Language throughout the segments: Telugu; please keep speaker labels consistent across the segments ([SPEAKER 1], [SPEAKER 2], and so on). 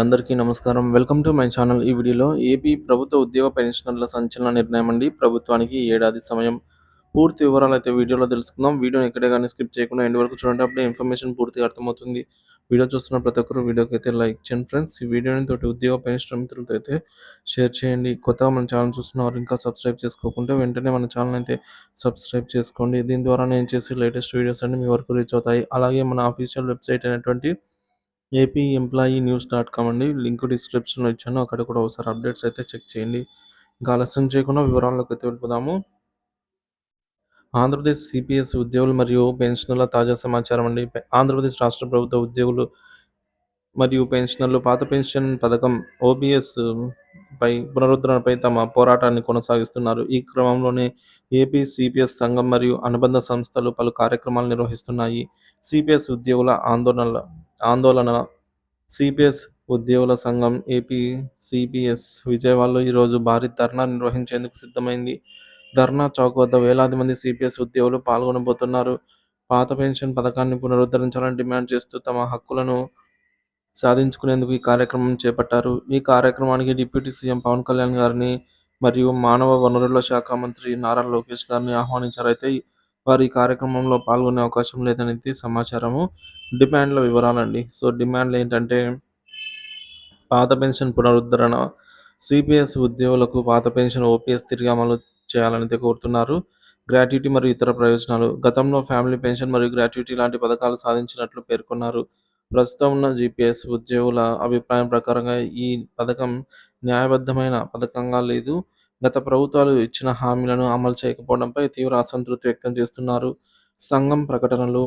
[SPEAKER 1] అందరికీ నమస్కారం. Welcome to my channel. ఈ వీడియోలో ఏపీ ప్రభుత్వ ఉద్యోగ పెన్షనర్ల సంచలన నిర్ణయం అండి. ప్రభుత్వానికి ఏడాది సమయం. పూర్తి వివరాలు అయితే వీడియోలో తెలుసుకుందాం. వీడియోని ఎక్కడే కానీ స్కిప్ చేయకుండా ఎండ్ వరకు చూడండి. అప్పుడే ఇన్ఫర్మేషన్ పూర్తిగా అర్థమవుతుంది. వీడియో చూస్తున్న ప్రతి ఒక్కరు వీడియోకి అయితే లైక్ చేయండి ఫ్రెండ్స్. ఈ వీడియోని తోటి ఉద్యోగ పెన్షన్ మిత్రులతో అయితే షేర్ చేయండి. కొత్తగా మన ఛానల్ చూస్తున్నవారు ఇంకా సబ్స్క్రైబ్ చేసుకోకుంటే వెంటనే మన ఛానల్ అయితే సబ్స్క్రైబ్ చేసుకోండి. దీని ద్వారా నేను చేసే లేటెస్ట్ వీడియోస్ అన్ని మీ వరకు రీచ్ అవుతాయి. అలాగే మన అఫీషియల్ వెబ్సైట్ అయినటువంటి AP employee news dot com అండి. లింక్ డిస్క్రిప్షన్లో ఇచ్చాను. అక్కడ కూడా ఒకసారి అప్డేట్స్ అయితే చెక్ చేయండి. ఇంకా ఆలస్యం చేయకుండా వివరాల్లోకి అయితే వెళ్ళిపోదాము. ఆంధ్రప్రదేశ్ సిపిఎస్ ఉద్యోగులు మరియు పెన్షనర్ల తాజా సమాచారం అండి. ఆంధ్రప్రదేశ్ రాష్ట్ర ప్రభుత్వ ఉద్యోగులు మరియు పెన్షనర్లు పాత పెన్షన్ పథకం ఓబిఎస్ పై పునరుద్ధరణపై తమ పోరాటాన్ని కొనసాగిస్తున్నారు. ఈ క్రమంలోనే ఏపీ సిపిఎస్ సంఘం మరియు అనుబంధ సంస్థలు పలు కార్యక్రమాలు నిర్వహిస్తున్నాయి. సిపిఎస్ ఉద్యోగుల ఆందోళనల ఆందోళన. సిపిఎస్ ఉద్యోగుల సంఘం ఏపీ సిపిఎస్ విజయవాడలో ఈరోజు భారీ ధర్నా నిర్వహించేందుకు సిద్ధమైంది. ధర్నా చౌక్ వద్ద వేలాది మంది సిపిఎస్ ఉద్యోగులు పాల్గొనబోతున్నారు. పాత పెన్షన్ పథకాన్ని పునరుద్ధరించాలని డిమాండ్ చేస్తూ తమ హక్కులను సాధించుకునేందుకు ఈ కార్యక్రమం చేపట్టారు. ఈ కార్యక్రమానికి డిప్యూటీ సీఎం పవన్ కళ్యాణ్ గారిని మరియు మానవ వనరుల శాఖ మంత్రి నారా లోకేష్ గారిని ఆహ్వానించారు. అయితే వారు ఈ కార్యక్రమంలో పాల్గొనే అవకాశం లేదనేది సమాచారము. డిమాండ్ల వివరాలండి. సో డిమాండ్లు ఏంటంటే పాత పెన్షన్ పునరుద్ధరణ సిపిఎస్ ఉద్యోగులకు పాత పెన్షన్ ఓపీఎస్ తిరిగి అమలు చేయాలని కోరుతున్నారు. గ్రాట్యుటీ మరియు ఇతర ప్రయోజనాలు. గతంలో ఫ్యామిలీ పెన్షన్ మరియు గ్రాట్యుటీ లాంటి పథకాలు సాధించినట్లు పేర్కొన్నారు. ప్రస్తుతం ఉన్న జీపీఎస్ ఉద్యోగుల అభిప్రాయం ప్రకారంగా ఈ పథకం న్యాయబద్ధమైన పథకంగా లేదు. గత ప్రభుత్వాలు ఇచ్చిన హామీలను అమలు చేయకపోవడంపై తీవ్ర అసంతృప్తి వ్యక్తం చేస్తున్నారు. సంఘం ప్రకటనలు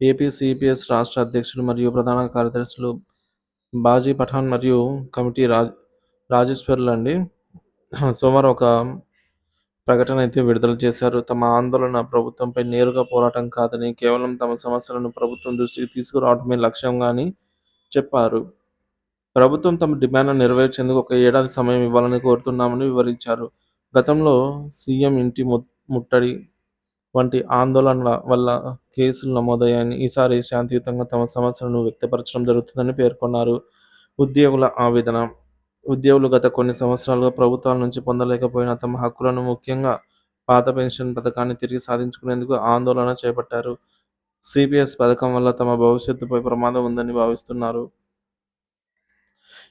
[SPEAKER 1] ఏపీ సిపిఎస్ రాష్ట్ర అధ్యక్షులు మరియు ప్రధాన కార్యదర్శులు బాజీ పఠాన్ మరియు కమిటీ రాజ్ రాజేశ్వర్లు అండి సోమవారం ఒక ప్రకటన అయితే విడుదల చేశారు. తమ ఆందోళన ప్రభుత్వంపై నేరుగా పోరాటం కాదని కేవలం తమ సమస్యలను ప్రభుత్వం దృష్టికి తీసుకురావడమే లక్ష్యంగాని చెప్పారు. ప్రభుత్వం తమ డిమాండ్ను నెరవేర్చేందుకు ఒక ఏడాది సమయం ఇవ్వాలని కోరుతున్నామని వివరించారు. గతంలో సీఎం ఇంటి ముట్టడి వంటి ఆందోళనల వల్ల కేసులు నమోదయ్యాయని ఈసారి శాంతియుతంగా తమ సమస్యలను వ్యక్తపరచడం జరుగుతుందని పేర్కొన్నారు. ఉద్యోగుల ఆవేదన. ఉద్యోగులు గత కొన్ని సంవత్సరాలుగా ప్రభుత్వాల నుంచి పొందలేకపోయిన తమ హక్కులను ముఖ్యంగా పాత పెన్షన్ పథకాన్ని తిరిగి సాధించుకునేందుకు ఆందోళన చేపట్టారు. సిపిఎస్ పథకం వల్ల తమ భవిష్యత్తుపై ప్రమాదం ఉందని భావిస్తున్నారు.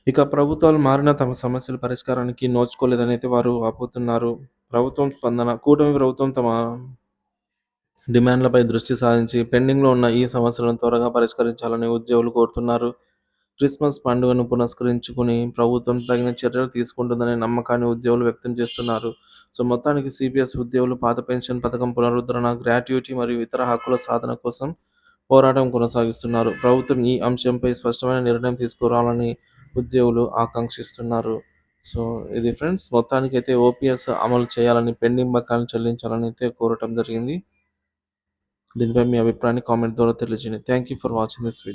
[SPEAKER 1] ఇక ప్రభుత్వాలు మారిన తమ సమస్యల పరిష్కారానికి నోచుకోలేదని అయితే వారు ఆపుతున్నారు. ప్రభుత్వం స్పందన కూటమి ప్రభుత్వం తమ డిమాండ్లపై దృష్టి సాధించి పెండింగ్లో ఉన్న ఈ సమస్యలను త్వరగా పరిష్కరించాలని ఉద్యోగులు కోరుతున్నారు. క్రిస్మస్ పండుగను పునస్కరించుకుని ప్రభుత్వం తగిన చర్యలు తీసుకుంటుందనే నమ్మకాన్ని ఉద్యోగులు వ్యక్తం చేస్తున్నారు. సో మొత్తానికి సిపిఎస్ ఉద్యోగులు పాత పెన్షన్ పథకం పునరుద్ధరణ గ్రాట్యుటీ మరియు ఇతర హక్కుల సాధన కోసం పోరాటం కొనసాగిస్తున్నారు. ప్రభుత్వం ఈ అంశంపై స్పష్టమైన నిర్ణయం తీసుకురావాలని ఉద్యోగులు ఆకాంక్షిస్తున్నారు. సో ఇది ఫ్రెండ్స్ మొత్తానికి అయితే ఓపీఎస్ అమలు చేయాలని పెండింగ్ బకాయిలు చెల్లించాలని అయితే కోరటం జరిగింది. దీనిపై మీ అభిప్రాయాన్ని కామెంట్ ద్వారా తెలియజేయండి. Thank you for watching this video